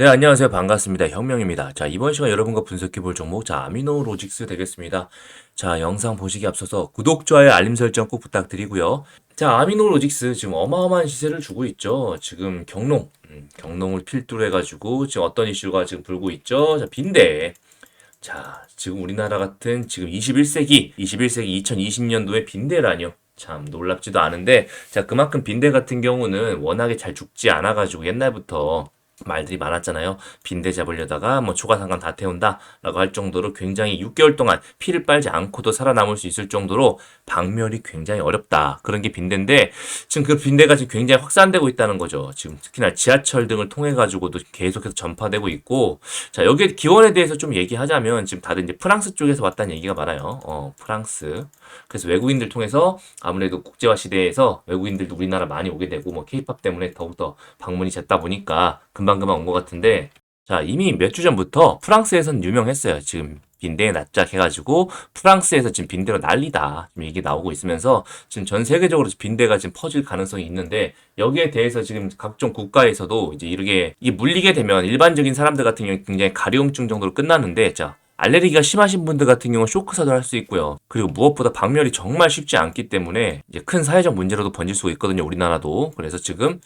네, 안녕하세요. 반갑습니다. 혁명입니다. 자, 이번 시간 여러분과 분석해 볼 종목, 자, 아미노 로직스 되겠습니다. 자, 영상 보시기 앞서서 구독, 좋아요, 알림 설정 꼭 부탁드리고요. 자, 아미노 로직스 지금 어마어마한 시세를 주고 있죠. 지금 경농, 음, 경농을 필두로 해가지고 지금 어떤 이슈가 지금 불고 있죠. 자, 빈대. 자, 지금 우리나라 같은 지금 21세기, 21세기 2020년도에 빈대라뇨. 참 놀랍지도 않은데, 자, 그만큼 빈대 같은 경우는 워낙에 잘 죽지 않아가지고 옛날부터 말들이 많았잖아요. 빈대 잡으려다가 뭐 초과상관 다 태운다라고 할 정도로 굉장히 6개월 동안 피를 빨지 않고도 살아남을 수 있을 정도로 박멸이 굉장히 어렵다. 그런 게 빈대인데 지금 그 빈대가 지금 굉장히 확산되고 있다는 거죠. 지금 특히나 지하철 등을 통해 가지고도 계속해서 전파되고 있고 자 여기에 기원에 대해서 좀 얘기하자면 지금 다들 이제 프랑스 쪽에서 왔다는 얘기가 많아요. 어 프랑스 그래서 외국인들 통해서 아무래도 국제화 시대에서 외국인들도 우리나라 많이 오게 되고 뭐 케이팝 때문에 더욱더 방문이 잦다 보니까 금방 금방 온 것 같은데 자 이미 몇 주 전부터 프랑스에선 유명했어요. 지금 빈대에 납작해가지고 프랑스에서 지금 빈대로 난리다. 지금 얘기 나오고 있으면서 지금 전 세계적으로 빈대가 지금 퍼질 가능성이 있는데 여기에 대해서 지금 각종 국가에서도 이제 이렇게 이게 물리게 되면 일반적인 사람들 같은 경우 굉장히 가려움증 정도로 끝나는데 자 알레르기가 심하신 분들 같은 경우는 쇼크사도 할 수 있고요. 그리고 무엇보다 박멸이 정말 쉽지 않기 때문에 이제 큰 사회적 문제로도 번질 수가 있거든요. 우리나라도. 그래서 지금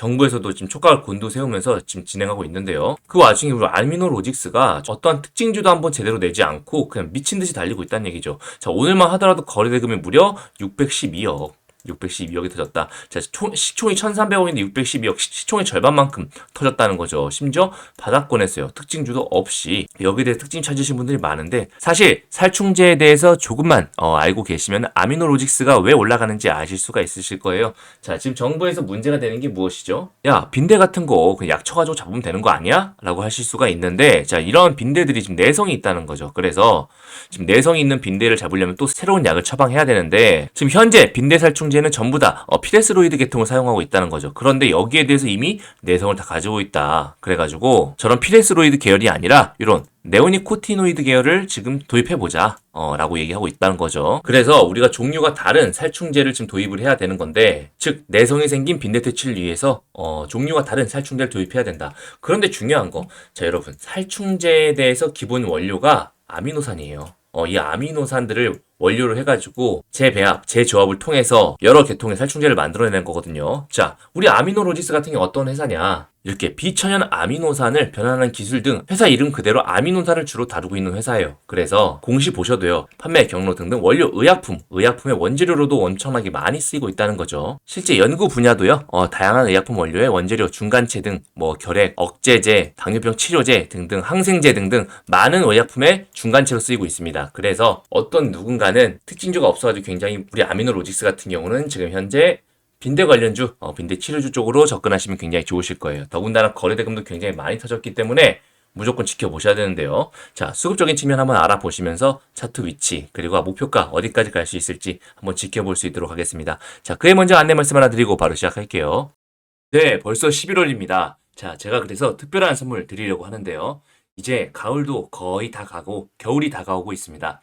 정부에서도 지금 촉각을 곤두세우면서 지금 진행하고 있는데요. 그 와중에 우리 알미노 로직스가 어떠한 특징주도 한번 제대로 내지 않고 그냥 미친 듯이 달리고 있다는 얘기죠. 자, 오늘만 하더라도 거래대금이 무려 612억. 612억이 터졌다. 자, 총, 시총이 1,300억인데 612억, 시총의 절반만큼 터졌다는 거죠. 심지어 바닥권했어요. 특징주도 없이. 여기에 대해 특징 찾으신 분들이 많은데, 사실 살충제에 대해서 조금만 어, 알고 계시면 아미노로직스가 왜 올라가는지 아실 수가 있으실 거예요. 자, 지금 정부에서 문제가 되는 게 무엇이죠? 야, 빈대 같은 거 그냥 약 쳐가지고 잡으면 되는 거 아니야? 라고 하실 수가 있는데, 자, 이런 빈대들이 지금 내성이 있다는 거죠. 그래서 지금 내성이 있는 빈대를 잡으려면 또 새로운 약을 처방해야 되는데, 지금 현재 빈대 살충 살충제는 전부 다 어, 피레스로이드 계통을 사용하고 있다는 거죠. 그런데 여기에 대해서 이미 내성을 다 가지고 있다. 그래가지고 저런 피레스로이드 계열이 아니라 이런 네오니코티노이드 계열을 지금 도입해보자. 어, 라고 얘기하고 있다는 거죠. 그래서 우리가 종류가 다른 살충제를 지금 도입을 해야 되는 건데, 즉, 내성이 생긴 빈대 퇴치를 위해서, 어, 종류가 다른 살충제를 도입해야 된다. 그런데 중요한 거. 자, 여러분. 살충제에 대해서 기본 원료가 아미노산이에요. 어, 이 아미노산들을 원료로 해가지고 재배합, 재조합을 통해서 여러 계통의 살충제를 만들어내는 거거든요. 자, 우리 아미노로지스 같은 게 어떤 회사냐? 이렇게 비천연 아미노산을 변환하는 기술 등 회사 이름 그대로 아미노산을 주로 다루고 있는 회사예요. 그래서 공시 보셔도요. 판매 경로 등등 원료 의약품, 의약품의 원재료로도 엄청나게 많이 쓰이고 있다는 거죠. 실제 연구 분야도요. 어, 다양한 의약품 원료의 원재료, 중간체 등 뭐 결핵, 억제제, 당뇨병 치료제 등등 항생제 등등 많은 의약품의 중간체로 쓰이고 있습니다. 그래서 어떤 누군가는 특징주가 없어가지고 굉장히 우리 아미노로직스 같은 경우는 지금 현재 빈대 관련주, 어, 빈대 치료주 쪽으로 접근하시면 굉장히 좋으실 거예요. 더군다나 거래대금도 굉장히 많이 터졌기 때문에 무조건 지켜보셔야 되는데요. 자, 수급적인 측면 한번 알아보시면서 차트 위치, 그리고 목표가 어디까지 갈 수 있을지 한번 지켜볼 수 있도록 하겠습니다. 자, 그에 먼저 안내 말씀 하나 드리고 바로 시작할게요. 네, 벌써 11월입니다. 자, 제가 그래서 특별한 선물 드리려고 하는데요. 이제 가을도 거의 다 가고 겨울이 다가오고 있습니다.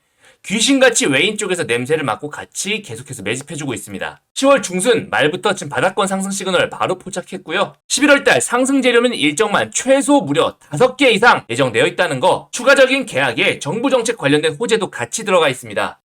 귀신같이 외인 쪽에서 냄새를 맡고 같이 계속해서 매집해주고 있습니다. 10월 중순 말부터 지금 바닥권 상승 시그널 바로 포착했고요. 11월 달 상승 재료면 일정만 최소 무려 5개 이상 예정되어 있다는 거, 추가적인 계약에 정부 정책 관련된 호재도 같이 들어가 있습니다.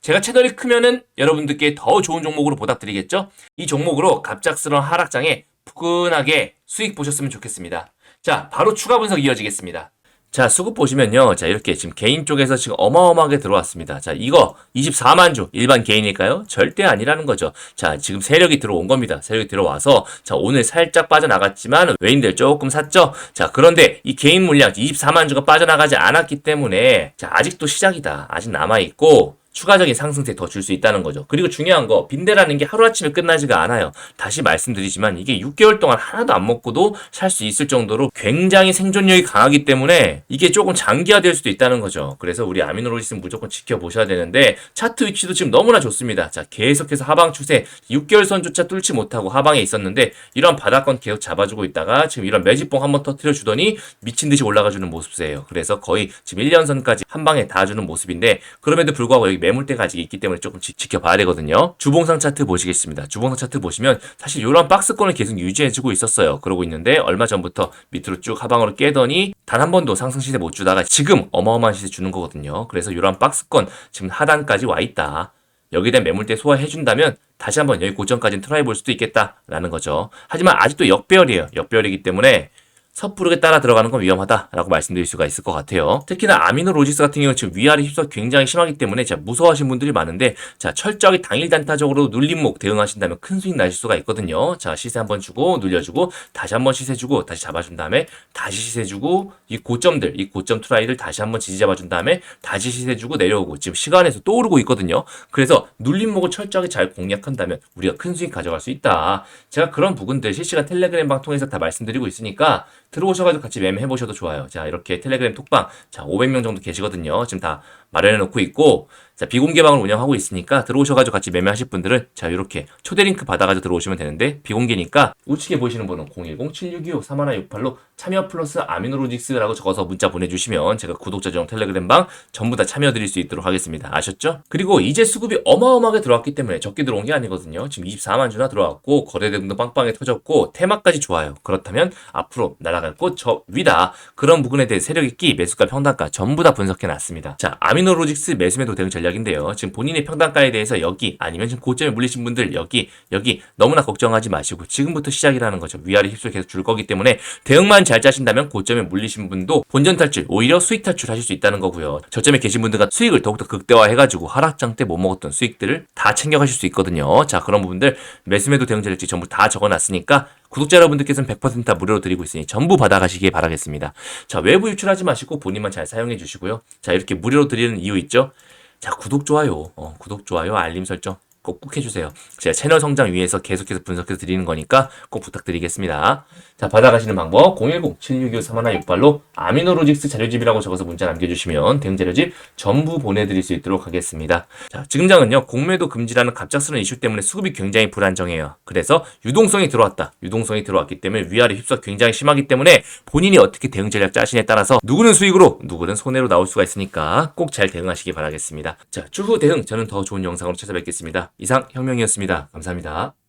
제가 채널이 크면은 여러분들께 더 좋은 종목으로 보답드리겠죠? 이 종목으로 갑작스러운 하락장에 푸근하게 수익 보셨으면 좋겠습니다. 자, 바로 추가 분석 이어지겠습니다. 자, 수급 보시면요. 자, 이렇게 지금 개인 쪽에서 지금 어마어마하게 들어왔습니다. 자, 이거 24만 주 일반 개인일까요? 절대 아니라는 거죠. 자, 지금 세력이 들어온 겁니다. 세력이 들어와서 자, 오늘 살짝 빠져나갔지만 외인들 조금 샀죠. 자, 그런데 이 개인 물량 24만 주가 빠져나가지 않았기 때문에 자, 아직도 시작이다. 아직 남아 있고 추가적인 상승세 더 줄 수 있다는 거죠. 그리고 중요한 거 빈대라는 게 하루아침에 끝나지가 않아요. 다시 말씀드리지만 이게 6개월 동안 하나도 안 먹고도 살 수 있을 정도로 굉장히 생존력이 강하기 때문에 이게 조금 장기화될 수도 있다는 거죠. 그래서 우리 아미노로지스는 무조건 지켜보셔야 되는데 차트 위치도 지금 너무나 좋습니다. 자 계속해서 하방 추세 6개월 선조차 뚫지 못하고 하방에 있었는데 이런 바닥권 계속 잡아주고 있다가 지금 이런 매집봉 한번 터트려 주더니 미친 듯이 올라가주는 모습이에요. 그래서 거의 지금 1년 선까지 한 방에 닿아주는 모습인데 그럼에도 불구하고 여기 매물대가 아직 있기 때문에 조금 지, 지켜봐야 되거든요. 주봉상 차트 보시겠습니다. 주봉상 차트 보시면 사실 이런 박스권을 계속 유지해주고 있었어요. 그러고 있는데 얼마 전부터 밑으로 쭉 하방으로 깨더니 단 한 번도 상승 시세 못 주다가 지금 어마어마한 시세 주는 거거든요. 그래서 이런 박스권 지금 하단까지 와 있다. 여기에 대한 매물대 소화해준다면 다시 한번 여기 고점까지는 트라이 볼 수도 있겠다라는 거죠. 하지만 아직도 역배열이에요. 역배열이기 때문에 섣부르게 따라 들어가는 건 위험하다라고 말씀드릴 수가 있을 것 같아요. 특히나 아미노로직스 같은 경우는 지금 위아래 휩쓸 굉장히 심하기 때문에 자, 무서워하시는 분들이 많은데 자, 철저하게 당일 단타적으로 눌림목 대응하신다면 큰 수익 나실 수가 있거든요. 자, 시세 한번 주고 눌려주고 다시 한번 시세 주고 다시 잡아준 다음에 다시 시세 주고 이 고점들 이 고점 트라이를 다시 한번 지지 잡아준 다음에 다시 시세 주고 내려오고 지금 시간에서 또 오르고 있거든요. 그래서 눌림목을 철저하게 잘 공략한다면 우리가 큰 수익 가져갈 수 있다. 제가 그런 부분들 실시간 텔레그램 방 통해서 다 말씀드리고 있으니까 들어오셔가지고 같이 매매해 보셔도 좋아요. 자 이렇게 텔레그램 톡방 자 500명 정도 계시거든요. 지금 다 마련해 놓고 있고 자 비공개 방을 운영하고 있으니까 들어오셔가지고 같이 매매하실 분들은 자 이렇게 초대 링크 받아가지고 들어오시면 되는데 비공개니까 우측에 보시는 번호 010-7625-3168로 참여 플러스 아미노로직스라고 적어서 문자 보내주시면 제가 구독자 정 텔레그램 방 전부 다 참여드릴 수 있도록 하겠습니다. 아셨죠? 그리고 이제 수급이 어마어마하게 들어왔기 때문에 적게 들어온 게 아니거든요. 지금 24만 주나 들어왔고 거래 대금도 빵빵하게 터졌고 테마까지 좋아요. 그렇다면 앞으로 날아갈 곳저 위다. 그런 부분에 대해 세력의 끼, 매수가, 평단가 전부 다 분석해 놨습니다. 자, 아미 노로직스 매수매도 대응 전략인데요. 지금 본인의 평단가에 대해서 여기 아니면 지금 고점에 물리신 분들 여기 여기 너무나 걱정하지 마시고 지금부터 시작이라는 거죠. 위아래 휩쓸 계속 줄 거기 때문에 대응만 잘 짜신다면 고점에 물리신 분도 본전 탈출 오히려 수익 탈출하실 수 있다는 거고요. 저점에 계신 분들과 수익을 더욱더 극대화해가지고 하락장 때 못 먹었던 수익들을 다 챙겨가실 수 있거든요. 자 그런 부분들 매수매도 대응 전략지 전부 다 적어놨으니까 구독자 여러분들께서는 100%다 무료로 드리고 있으니 전부 받아가시길 바라겠습니다. 자 외부 유출하지 마시고 본인만 잘 사용해 주시고요. 자 이렇게 무료로 드리는 이유 있죠? 자 구독 좋아요, 어, 구독 좋아요, 알림 설정 꼭 꼭 해주세요. 제가 채널 성장 위해서 계속해서 분석해서 드리는 거니까 꼭 부탁드리겠습니다. 자, 받아가시는 방법 010-7625-3168로 아미노로직스 자료집이라고 적어서 문자 남겨주시면 대응 자료집 전부 보내드릴 수 있도록 하겠습니다. 자, 지금장은요 공매도 금지라는 갑작스러운 이슈 때문에 수급이 굉장히 불안정해요. 그래서 유동성이 들어왔다. 유동성이 들어왔기 때문에 위아래 휩쓸 굉장히 심하기 때문에 본인이 어떻게 대응 전략 짜시냐에 따라서 누구는 수익으로 누구는 손해로 나올 수가 있으니까 꼭 잘 대응하시기 바라겠습니다. 자, 추후 대응 저는 더 좋은 영상으로 찾아뵙겠습니다. 이상 혁명이었습니다. 감사합니다.